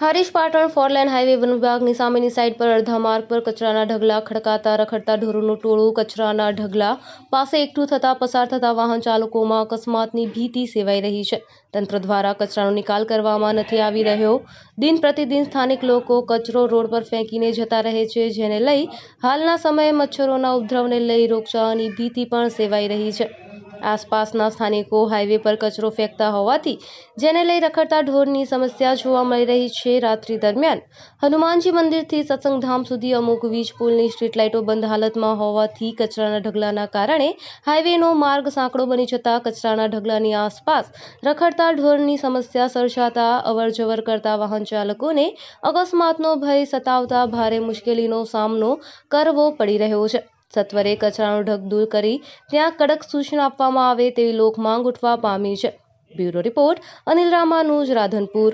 Harij Patan four lane highway one વિભાગની સામેની side પર અડધા માર્ગ પર કચરાના ઢગલા ખડકાતા, રખડતા ઢોરોનું ટોળું કચરાના ઢગલા પાસે એકઠું થતા પસાર થતા વાહન ચાલકોમાં અકસ્માતની ભીતિ સેવાઈ રહી છે. તંત્ર દ્વારા કચરાનો નિકાલ કરવામાં નથી આવી રહ્યો. દિન પ્રતિદિન સ્થાનિક લોકો કચરો રોડ પર ફેંકીને જતા રહે છે, જેને લઈ હાલના સમયે મચ્છરોના ઉપદ્રવને લઈ રોગચાળાની ભીતિ પણ સેવાઈ રહી છે. આસપાસના સ્થાનિકો હાઈવે પર કચરો ફેંકતા હોવાથી, જેને લઈ રખડતા ઢોરની સમસ્યા જોવા મળી રહી છે રાત્રિ દરમિયાન. હનુમાનજી મંદિરથી સત્સંગધામ સુધી અમુક વીજ પુલની સ્ટ્રીટ લાઇટો બંધ હાલતમાં હોવાથી કચરાના ઢગલાના કારણે હાઈવેનો માર્ગ સાંકડો બની જતા કચરાના ઢગલાની આસપાસ રખડતા ઢોરની સમસ્યા સર્જાતા અવરજવર કરતા વાહન ચાલકોને અકસ્માતનો ભય સતાવતા ભારે મુશ્કેલીનો સામનો કરવો પડી રહ્યો છે. સત્વરે કચરાનો ઢગ દૂર કરી ત્યાં કડક સૂચના આપવામાં આવે તેવી લોક માંગ ઉઠવા પામી છે. Bureau report Anil Ramanuj, Radhanpur.